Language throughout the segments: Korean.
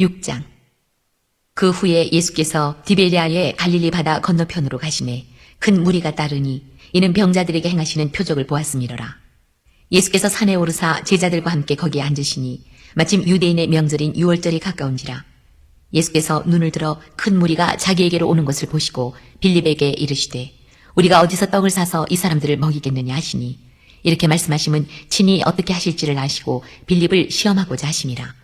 6장 그 후에 예수께서 디베리아의 갈릴리 바다 건너편으로 가시매 큰 무리가 따르니 이는 병자들에게 행하시는 표적을 보았음이로라. 예수께서 산에 오르사 제자들과 함께 거기에 앉으시니 마침 유대인의 명절인 유월절이 가까운지라. 예수께서 눈을 들어 큰 무리가 자기에게로 오는 것을 보시고 빌립에게 이르시되 우리가 어디서 떡을 사서 이 사람들을 먹이겠느냐 하시니 이렇게 말씀하시면 친히 어떻게 하실지를 아시고 빌립을 시험하고자 하심이라.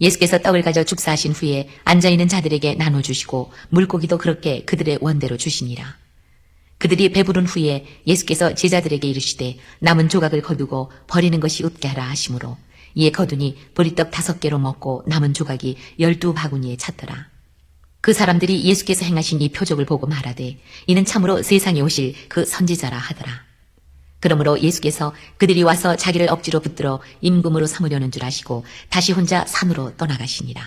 예수께서 떡을 가져 축사하신 후에 앉아있는 자들에게 나눠주시고 물고기도 그렇게 그들의 원대로 주시니라. 그들이 배부른 후에 예수께서 제자들에게 이르시되 남은 조각을 거두고 버리는 것이 없게 하라 하시므로 이에 거두니 보리떡 다섯 개로 먹고 남은 조각이 열두 바구니에 찼더라. 그 사람들이 예수께서 행하신 이 표적을 보고 말하되 이는 참으로 세상에 오실 그 선지자라 하더라. 그러므로 예수께서 그들이 와서 자기를 억지로 붙들어 임금으로 삼으려는 줄 아시고 다시 혼자 산으로 떠나가시니라.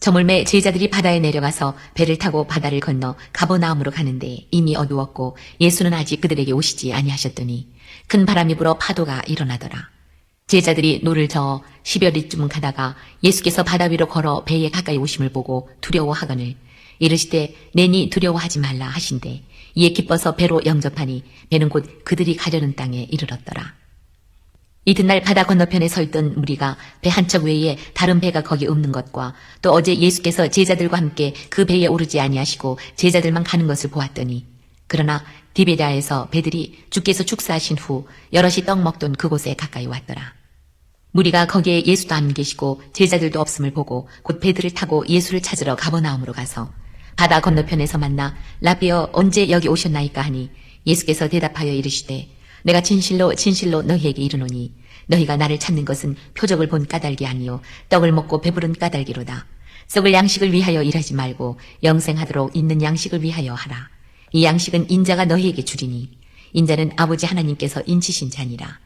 저물매 제자들이 바다에 내려가서 배를 타고 바다를 건너 가버나움으로 가는데 이미 어두웠고 예수는 아직 그들에게 오시지 아니하셨더니 큰 바람이 불어 파도가 일어나더라. 제자들이 노를 저어 십여리쯤 가다가 예수께서 바다 위로 걸어 배에 가까이 오심을 보고 두려워하거늘 이르시되 내니 두려워하지 말라 하신대 이에 기뻐서 배로 영접하니 배는 곧 그들이 가려는 땅에 이르렀더라. 이튿날 바다 건너편에 서 있던 무리가 배 한 척 외에 다른 배가 거기 없는 것과 또 어제 예수께서 제자들과 함께 그 배에 오르지 아니하시고 제자들만 가는 것을 보았더니 그러나 디베다에서 배들이 주께서 축사하신 후 여럿이 떡 먹던 그곳에 가까이 왔더라. 무리가 거기에 예수도 안 계시고 제자들도 없음을 보고 곧 배들을 타고 예수를 찾으러 가버나움으로 가서 바다 건너편에서 만나 라비어 언제 여기 오셨나이까 하니 예수께서 대답하여 이르시되 내가 진실로 진실로 너희에게 이르노니 너희가 나를 찾는 것은 표적을 본 까닭이 아니요 떡을 먹고 배부른 까닭이로다. 썩을 양식을 위하여 일하지 말고 영생하도록 있는 양식을 위하여 하라. 이 양식은 인자가 너희에게 주리니 인자는 아버지 하나님께서 인치신 자니라.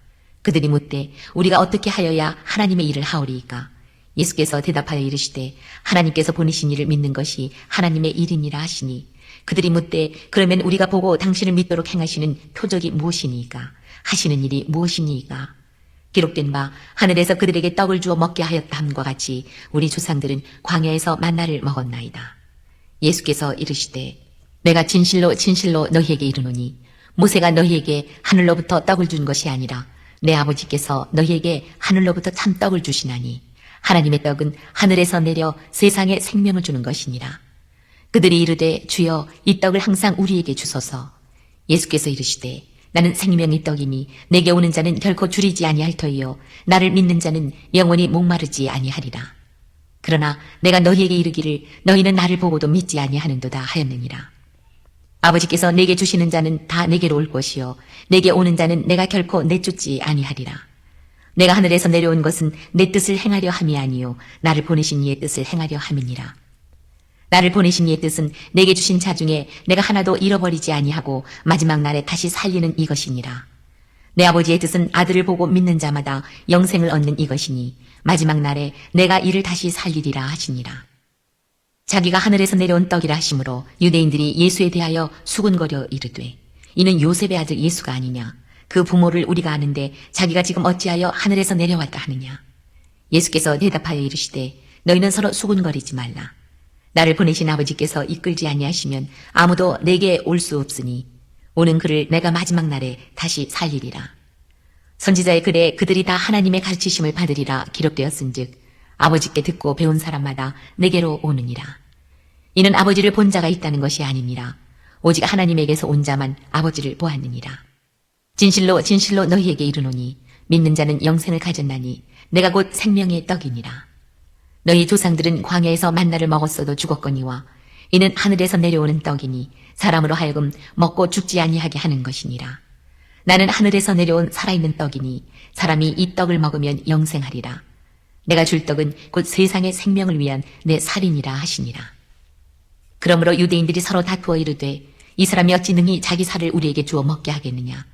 그들이 묻되 우리가 어떻게 하여야 하나님의 일을 하오리이까? 예수께서 대답하여 이르시되 하나님께서 보내신 일을 믿는 것이 하나님의 일이니라 하시니 그들이 묻되 그러면 우리가 보고 당신을 믿도록 행하시는 표적이 무엇이니까? 하시는 일이 무엇이니까? 기록된 바 하늘에서 그들에게 떡을 주어 먹게 하였다 함과 같이 우리 조상들은 광야에서 만나를 먹었나이다. 예수께서 이르시되 내가 진실로 진실로 너희에게 이르노니 모세가 너희에게 하늘로부터 떡을 준 것이 아니라 내 아버지께서 너희에게 하늘로부터 참 떡을 주시나니 하나님의 떡은 하늘에서 내려 세상에 생명을 주는 것이니라. 그들이 이르되 주여 이 떡을 항상 우리에게 주소서. 예수께서 이르시되 나는 생명의 떡이니 내게 오는 자는 결코 줄이지 아니할 터이요 나를 믿는 자는 영원히 목마르지 아니하리라. 그러나 내가 너희에게 이르기를 너희는 나를 보고도 믿지 아니하는도다 하였느니라. 아버지께서 내게 주시는 자는 다 내게로 올 것이요 내게 오는 자는 내가 결코 내쫓지 아니하리라. 내가 하늘에서 내려온 것은 내 뜻을 행하려 함이 아니요 나를 보내신 이의 뜻을 행하려 함이니라. 나를 보내신 이의 뜻은 내게 주신 자 중에 내가 하나도 잃어버리지 아니하고 마지막 날에 다시 살리는 이것이니라. 내 아버지의 뜻은 아들을 보고 믿는 자마다 영생을 얻는 이것이니 마지막 날에 내가 이를 다시 살리리라 하시니라. 자기가 하늘에서 내려온 떡이라 하시므로 유대인들이 예수에 대하여 수군거려 이르되 이는 요셉의 아들 예수가 아니냐 그 부모를 우리가 아는데 자기가 지금 어찌하여 하늘에서 내려왔다 하느냐 예수께서 대답하여 이르시되 너희는 서로 수군거리지 말라 나를 보내신 아버지께서 이끌지 아니하시면 아무도 내게 올 수 없으니 오는 그를 내가 마지막 날에 다시 살리리라 선지자의 글에 그들이 다 하나님의 가르치심을 받으리라 기록되었은즉 아버지께 듣고 배운 사람마다 내게로 오느니라. 이는 아버지를 본 자가 있다는 것이 아니니라. 오직 하나님에게서 온 자만 아버지를 보았느니라. 진실로 진실로 너희에게 이르노니 믿는 자는 영생을 가졌나니 내가 곧 생명의 떡이니라. 너희 조상들은 광야에서 만나를 먹었어도 죽었거니와 이는 하늘에서 내려오는 떡이니 사람으로 하여금 먹고 죽지 아니하게 하는 것이니라. 나는 하늘에서 내려온 살아있는 떡이니 사람이 이 떡을 먹으면 영생하리라. 내가 줄 떡은 곧 세상의 생명을 위한 내 살인이라 하시니라. 그러므로 유대인들이 서로 다투어 이르되 이 사람이 어찌 능히 자기 살을 우리에게 주어 먹게 하겠느냐.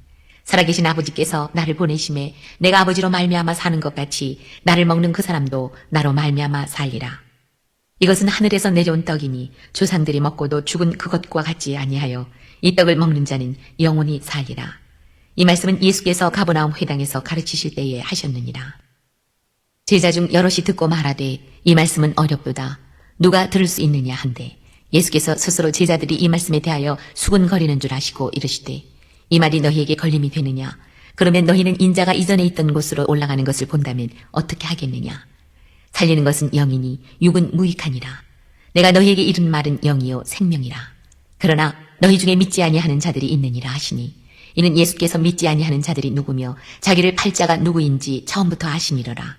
살아계신 아버지께서 나를 보내심에 내가 아버지로 말미암아 사는 것 같이 나를 먹는 그 사람도 나로 말미암아 살리라. 이것은 하늘에서 내려온 떡이니 조상들이 먹고도 죽은 그것과 같지 아니하여 이 떡을 먹는 자는 영원히 살리라. 이 말씀은 예수께서 가버나움 회당에서 가르치실 때에 하셨느니라. 제자 중 여럿이 듣고 말하되 이 말씀은 어렵도다. 누가 들을 수 있느냐 한데 예수께서 스스로 제자들이 이 말씀에 대하여 수군거리는 줄 아시고 이르시되 이 말이 너희에게 걸림이 되느냐? 그러면 너희는 인자가 이전에 있던 곳으로 올라가는 것을 본다면 어떻게 하겠느냐? 살리는 것은 영이니 육은 무익하니라. 내가 너희에게 이른 말은 영이요 생명이라. 그러나 너희 중에 믿지 아니하는 자들이 있느니라 하시니 이는 예수께서 믿지 아니하는 자들이 누구며 자기를 팔자가 누구인지 처음부터 아시니로라.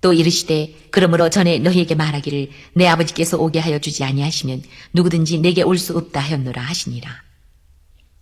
또 이르시되 그러므로 전에 너희에게 말하기를 내 아버지께서 오게 하여 주지 아니하시면 누구든지 내게 올 수 없다 하였노라 하시니라.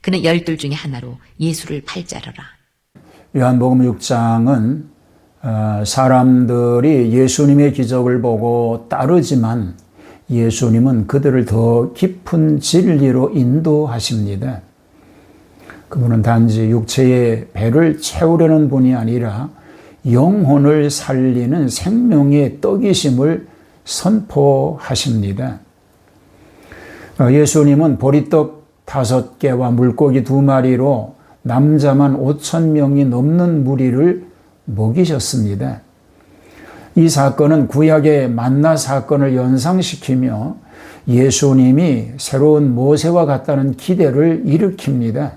그는 열둘 중에 하나로 예수를 팔자러라 요한복음 6장은 어, 사람들이 예수님의 기적을 보고 따르지만 예수님은 그들을 더 깊은 진리로 인도하십니다. 그분은 단지 육체의 배를 채우려는 분이 아니라 영혼을 살리는 생명의 떡이심을 선포하십니다. 어, 예수님은 보리떡 다섯 개와 물고기 두 마리로 남자만 오천 명이 넘는 무리를 먹이셨습니다. 이 사건은 구약의 만나 사건을 연상시키며 예수님이 새로운 모세와 같다는 기대를 일으킵니다.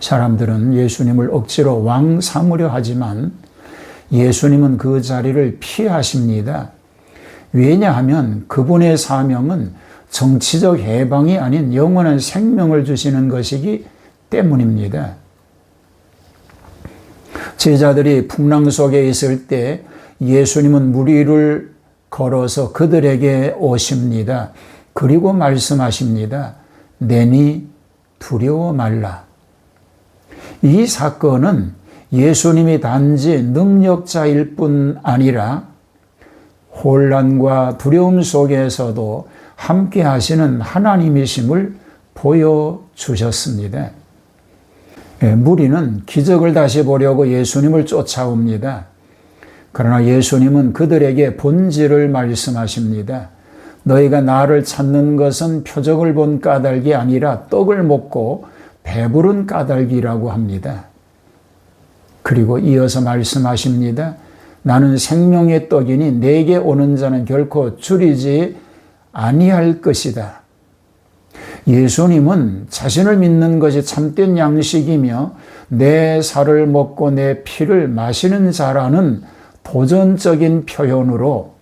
사람들은 예수님을 억지로 왕 삼으려 하지만 예수님은 그 자리를 피하십니다. 왜냐하면 그분의 사명은 정치적 해방이 아닌 영원한 생명을 주시는 것이기 때문입니다. 제자들이 풍랑 속에 있을 때 예수님은 무리를 걸어서 그들에게 오십니다. 그리고 말씀하십니다. 내니 두려워 말라. 이 사건은 예수님이 단지 능력자일 뿐 아니라 혼란과 두려움 속에서도 함께 하시는 하나님이심을 보여주셨습니다. 예, 무리는 기적을 다시 보려고 예수님을 쫓아옵니다. 그러나 예수님은 그들에게 본질을 말씀하십니다. 너희가 나를 찾는 것은 표적을 본 까닭이 아니라 떡을 먹고 배부른 까닭이라고 합니다. 그리고 이어서 말씀하십니다. 나는 생명의 떡이니 내게 오는 자는 결코 줄이지 아니할 것이다. 예수님은 자신을 믿는 것이 참된 양식이며 내 살을 먹고 내 피를 마시는 자라는 도전적인 표현으로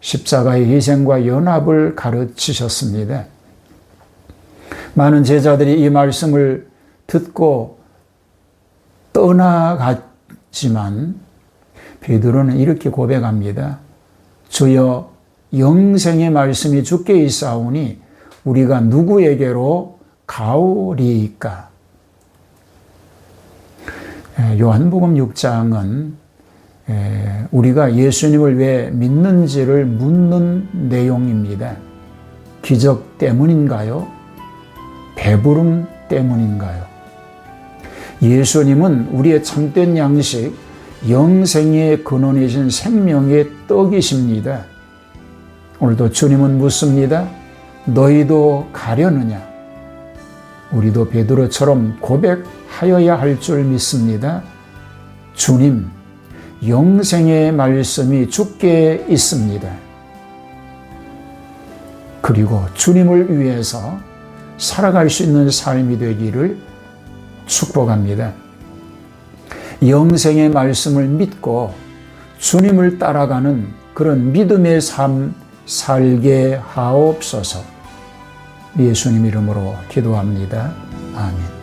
십자가의 희생과 연합을 가르치셨습니다. 많은 제자들이 이 말씀을 듣고 떠나갔지만 베드로는 이렇게 고백합니다. 주여 영생의 말씀이 주께 있사오니 우리가 누구에게로 가오리이까? 요한복음 6장은 우리가 예수님을 왜 믿는지를 묻는 내용입니다. 기적 때문인가요? 배부름 때문인가요? 예수님은 우리의 참된 양식, 영생의 근원이신 생명의 떡이십니다. 오늘도 주님은 묻습니다. 너희도 가려느냐? 우리도 베드로처럼 고백하여야 할 줄 믿습니다. 주님, 영생의 말씀이 죽게 있습니다. 그리고 주님을 위해서 살아갈 수 있는 삶이 되기를 축복합니다. 영생의 말씀을 믿고 주님을 따라가는 그런 믿음의 삶 살게 하옵소서. 예수님 이름으로 기도합니다. 아멘.